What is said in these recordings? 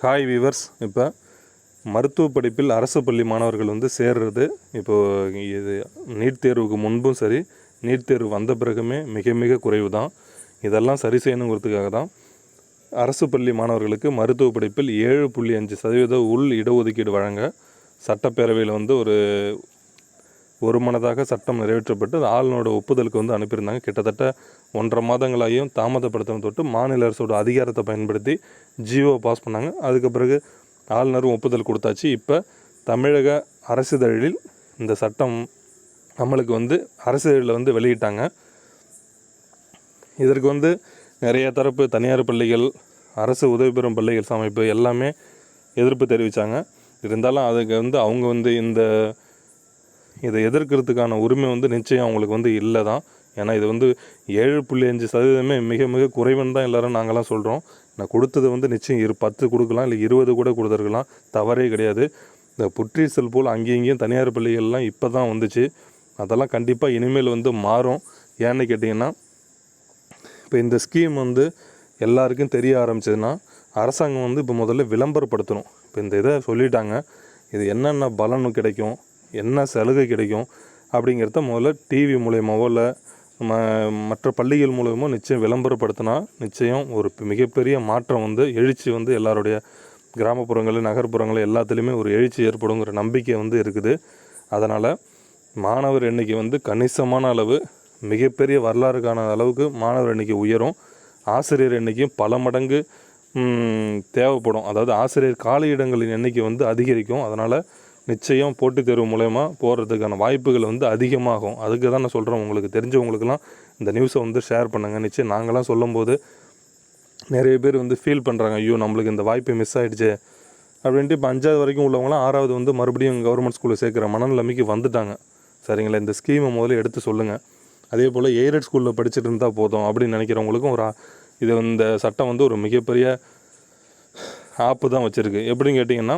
Hi viewers இப்போ மருத்துவ படிப்பில் அரசு பள்ளி மாணவர்கள் வந்து சேர்றது. இப்போது இது நீட் தேர்வுக்கு முன்பும் சரி நீட் தேர்வு வந்த பிறகுமே மிக மிக குறைவு தான் இதெல்லாம் சரி செய்யணுங்கிறதுக்காக தான் அரசு பள்ளி மாணவர்களுக்கு மருத்துவ படிப்பில் ஏழு புள்ளி அஞ்சு சதவீத உள் இடஒதுக்கீடு வழங்க சட்டப்பேரவையில் வந்து ஒரு ஒரு மனதாக சட்டம் நிறைவேற்றப்பட்டு ஆளுநரோட ஒப்புதலுக்கு வந்து அனுப்பியிருந்தாங்க. கிட்டத்தட்ட ஒன்றரை மாதங்களாகியும் தாமதப்படுத்தின தொட்டு மாநில அரசோட அதிகாரத்தை பயன்படுத்தி ஜியோ பாஸ் பண்ணாங்க. அதுக்கு பிறகு ஆளுநரும் ஒப்புதல் கொடுத்தாச்சு. இப்போ தமிழக அரசிதழில் இந்த சட்டம் நம்மளுக்கு வந்து அரசிதழில் வந்து வெளியிட்டாங்க. இதற்கு வந்து நிறைய தரப்பு தனியார் பள்ளிகள் அரசு உதவி பெறும் பள்ளிகள் அமைப்பு எல்லாமே எதிர்ப்பு தெரிவித்தாங்க இருந்தாலும் அதுக்கு வந்து அவங்க வந்து இந்த இதை எதிர்க்கிறதுக்கான உரிமை வந்து நிச்சயம் அவங்களுக்கு வந்து இல்லை தான். ஏன்னா இது வந்து ஏழு புள்ளி அஞ்சு சதவீதமே மிக மிக குறைவுன்னு தான் எல்லாரும் நாங்களாம் சொல்கிறோம் நான் கொடுத்தது வந்து நிச்சயம் இரு பத்து கொடுக்கலாம் இல்லை இருபது கூட கொடுத்துருக்கலாம். தவறே கிடையாது. இந்த புற்றீசல் போல் அங்கேயும் இங்கேயும் தனியார் பள்ளிகள்லாம் இப்போ தான் வந்துச்சு. அதெல்லாம் கண்டிப்பாக இனிமேல் வந்து மாறும். ஏன்னு கேட்டிங்கன்னா இப்போ இந்த ஸ்கீம் வந்து எல்லாருக்கும் தெரிய ஆரம்பிச்சதுன்னா அரசாங்கம் வந்து இப்போ முதல்ல விளம்பரப்படுத்தணும். இப்போ இந்த இதை சொல்லிட்டாங்க. இது என்னென்ன பலனும் கிடைக்கும்? என்ன சலுகை கிடைக்கும் அப்படிங்கிறத முதல்ல டிவி மூலயமாவோ இல்லை ம மற்ற பள்ளிகள் மூலயமோ நிச்சயம் விளம்பரப்படுத்தினா நிச்சயம் ஒரு மிகப்பெரிய மாற்றம் வந்து எழுச்சி வந்து எல்லாருடைய கிராமப்புறங்கள் நகர்ப்புறங்கள் எல்லாத்துலேயுமே ஒரு எழுச்சி ஏற்படுங்கிற நம்பிக்கை வந்து இருக்குது. அதனால் மாணவர் எண்ணிக்கை வந்து கணிசமான அளவு மிகப்பெரிய வரலாறுக்கான அளவுக்கு மாணவர் எண்ணிக்கை உயரும். ஆசிரியர் எண்ணிக்கையும் பல மடங்கு தேவைப்படும். அதாவது ஆசிரியர் காலியிடங்களின் எண்ணிக்கை வந்து அதிகரிக்கும். அதனால் நிச்சயம் போட்டித் தேர்வு மூலயமா போகிறதுக்கான வாய்ப்புகள் வந்து அதிகமாகும். அதுக்கு தான் நான் சொல்கிறேன் உங்களுக்கு தெரிஞ்சவங்களுக்கெல்லாம் இந்த நியூஸை வந்து ஷேர் பண்ணுங்கள் நிச்சயம் நாங்களாம் சொல்லும்போது நிறைய பேர் வந்து ஃபீல் பண்ணுறாங்க ஐயோ நம்மளுக்கு இந்த வாய்ப்பு மிஸ் ஆகிடுச்சு அப்படின்ட்டு இப்போ அஞ்சாவது வரைக்கும் உள்ளவங்களாம் ஆறாவது வந்து மறுபடியும் கவர்மெண்ட் ஸ்கூலில் சேர்க்குற மனநிலைமைக்கு வந்துட்டாங்க. சரிங்களா? இந்த ஸ்கீமை முதல்ல எடுத்து சொல்லுங்கள் அதே போல் எய்டட் ஸ்கூலில் படிச்சுட்டு இருந்தால் போதும் அப்படின்னு நினைக்கிறவங்களுக்கும் ஒரு இது இந்த சட்டம் வந்து ஒரு மிகப்பெரிய ஆப்பு தான் வச்சுருக்கு. எப்படின்னு கேட்டிங்கன்னா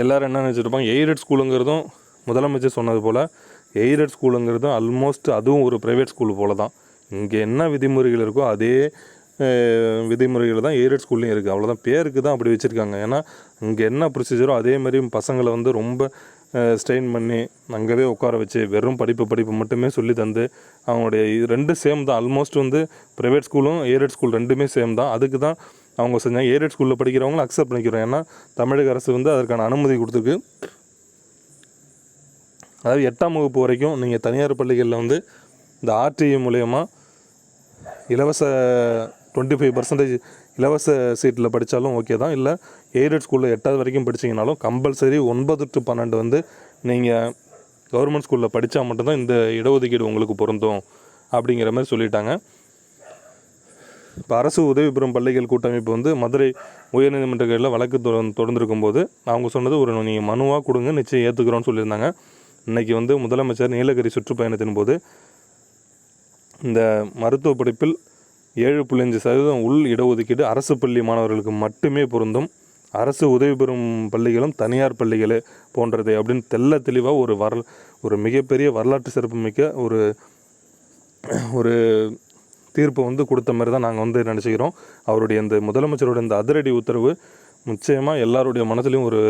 எல்லோரும் என்ன நினச்சிருப்பாங்க? எய்டட் ஸ்கூலுங்கிறதும் முதலமைச்சர் சொன்னது போல் எய்டட் ஸ்கூலுங்கிறதும் ஆல்மோஸ்ட் அதுவும் ஒரு ப்ரைவேட் ஸ்கூல் போல தான் இங்கே என்ன விதிமுறைகள் இருக்கோ அதே விதிமுறைகள் தான் எய்டட் ஸ்கூல்லையும் இருக்குது அவ்வளோதான் பேருக்கு தான் அப்படி வச்சுருக்காங்க. ஏன்னா இங்கே என்ன ப்ரொசீஜரோ அதே மாதிரி பசங்களை வந்து ரொம்ப ஸ்ட்ரெயின் பண்ணி அங்கேவே உட்கார வச்சு வெறும் படிப்பு படிப்பு மட்டுமே சொல்லி தந்து அவங்களுடைய ரெண்டு சேம் தான். ஆல்மோஸ்ட் வந்து ப்ரைவேட் ஸ்கூலும் எய்டட் ஸ்கூல் ரெண்டுமே சேம் தான். அதுக்கு தான் அவங்க செஞ்சாங்க எய்டட் ஸ்கூலில் படிக்கிறவங்களும் அக்செப்ட் பண்ணிக்கிறோம். ஏன்னா தமிழக அரசு வந்து அதற்கான அனுமதி கொடுத்துருக்கு. அதாவது எட்டாம் வகுப்பு வரைக்கும் நீங்கள் தனியார் பள்ளிகளில் வந்து இந்த ஆர்டிஇ மூலயமா இலவச டுவெண்ட்டி ஃபைவ் பர்சன்டேஜ் இலவச சீட்டில் படித்தாலும் ஓகே தான். இல்லை எய்டட் ஸ்கூலில் எட்டாவது வரைக்கும் படிச்சீங்கனாலும் கம்பல்சரி ஒன்பது டு பன்னெண்டு வந்து நீங்கள் கவர்மெண்ட் ஸ்கூலில் படித்தா மட்டும்தான் இந்த இடஒதுக்கீடு உங்களுக்கு பொருந்தும் அப்படிங்கிற மாதிரி சொல்லிட்டாங்க. இப்போ அரசு உதவி பெறும் பள்ளிகள் கூட்டமைப்பு வந்து மதுரை உயர்நீதிமன்றங்களில் வழக்கு தொடர்ந்துருக்கும் போது அவங்க சொன்னது ஒரு நீங்கள் மனுவாக கொடுங்க நிச்சயம் ஏற்றுக்கிறோன்னு சொல்லியிருந்தாங்க. இன்றைக்கி வந்து முதலமைச்சர் நீலகிரி சுற்றுப்பயணத்தின் போது இந்த மருத்துவ படிப்பில் ஏழு புள்ளி அஞ்சு சதவீதம் உள் இடஒதுக்கீடு அரசு பள்ளி மாணவர்களுக்கு மட்டுமே பொருந்தும். அரசு உதவி பெறும் பள்ளிகளும் தனியார் பள்ளிகளே போன்றது அப்படின்னு தெள்ள தெளிவாக ஒரு வர ஒரு மிகப்பெரிய வரலாற்று சிறப்புமிக்க ஒரு ஒரு தீர்ப்பு வந்து கொடுத்த மாதிரி தான் நாங்கள் வந்து நினச்சிக்கிறோம். அவருடைய இந்த முதலமைச்சரோட இந்த அதிரடி உத்தரவு நிச்சயமாக எல்லாருடைய மனதிலையும் ஒரு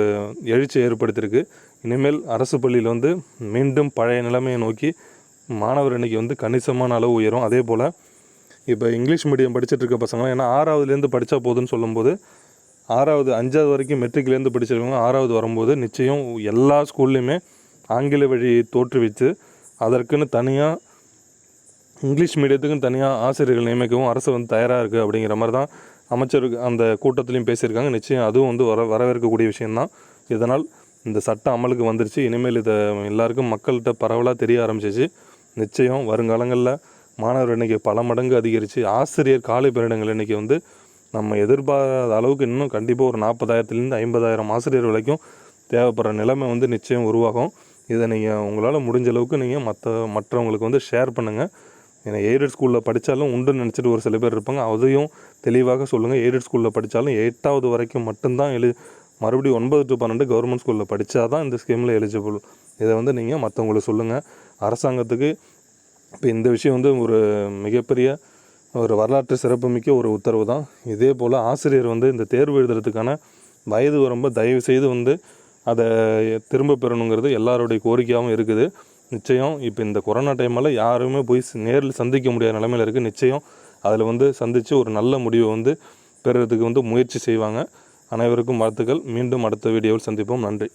எழுச்சியை ஏற்படுத்தியிருக்கு. இனிமேல் அரசு பள்ளியில் வந்து மீண்டும் பழைய நிலைமையை நோக்கி மாணவர் எண்ணிக்கை வந்து கணிசமான அளவு உயரும். அதே போல் இப்போ இங்கிலீஷ் மீடியம் படிச்சுட்டு இருக்க பசங்களாம் ஏன்னா ஆறாவதுலேருந்து படித்தா போதுன்னு சொல்லும்போது ஆறாவது அஞ்சாவது வரைக்கும் மெட்ரிக்லேருந்து படிச்சிருக்கவங்க ஆறாவது வரும்போது நிச்சயம் எல்லா ஸ்கூல்லையுமே ஆங்கில வழி தோற்றுவித்து அதற்குன்னு தனியாக இங்கிலீஷ் மீடியத்துக்கும் தனியாக ஆசிரியர்கள் நியமிக்கவும் அரசு வந்து தயாராக இருக்குது அப்படிங்கிற மாதிரி தான் அமைச்சருக்கு அந்த கூட்டத்திலையும் பேசியிருக்காங்க. நிச்சயம் அதுவும் வந்து வர வரவேற்கக்கூடிய விஷயந்தான் இதனால் இந்த சட்டம் அமலுக்கு வந்துருச்சு. இனிமேல் இதை எல்லாருக்கும் மக்கள்கிட்ட பரவலாக தெரிய ஆரம்பிச்சிச்சு. நிச்சயம் வருங்காலங்களில் மாணவர் எண்ணிக்கை பல மடங்கு அதிகரித்து ஆசிரியர் காலை பேரிடங்கள் எண்ணிக்கை வந்து நம்ம எதிர்பாராத அளவுக்கு இன்னும் கண்டிப்பாக ஒரு நாற்பதாயிரத்துலேருந்து ஐம்பதாயிரம் ஆசிரியர் வரைக்கும் தேவைப்படுற நிலைமை வந்து நிச்சயம் உருவாகும். இதை நீங்கள் உங்களால் முடிஞ்ச அளவுக்கு நீங்கள் மற்ற மற்றவங்களுக்கு வந்து ஷேர் பண்ணுங்கள் ஏன்னா எய்டட் ஸ்கூலில் படித்தாலும் உண்டுன்னு நினச்சிட்டு ஒரு சில பேர் இருப்பாங்க. அதையும் தெளிவாக சொல்லுங்கள் எய்டட் ஸ்கூலில் படித்தாலும் எட்டாவது வரைக்கும் மட்டும்தான் எழு மறுபடியும் ஒன்பது டு பன்னெண்டு கவர்மெண்ட் ஸ்கூலில் படித்தா தான் இந்த ஸ்கீமில் எலிஜிபிள் இதை வந்து நீங்கள் மற்றவங்களுக்கு சொல்லுங்கள் அரசாங்கத்துக்கு இப்போ இந்த விஷயம் வந்து ஒரு மிகப்பெரிய ஒரு வரலாற்று சிறப்புமிக்க ஒரு உத்தரவு தான் இதே போல் ஆசிரியர் வந்து இந்த தேர்வு எழுதுறதுக்கான வயது வரம்பை தயவு செய்து வந்து அதை திரும்ப பெறணுங்கிறது எல்லாருடைய கோரிக்கையாகவும் இருக்குது. நிச்சயம். இப்போ இந்த கொரோனா டைமில் யாருமே போய் நேரில் சந்திக்க முடியாத நிலமையில இருக்குது நிச்சயம். அதில் வந்து சந்தித்து ஒரு நல்ல முடிவை வந்து பெறுறதுக்கு வந்து முயற்சி செய்வாங்க. அனைவருக்கும் வாழ்த்துக்கள். மீண்டும் அடுத்த வீடியோவில் சந்திப்போம். நன்றி.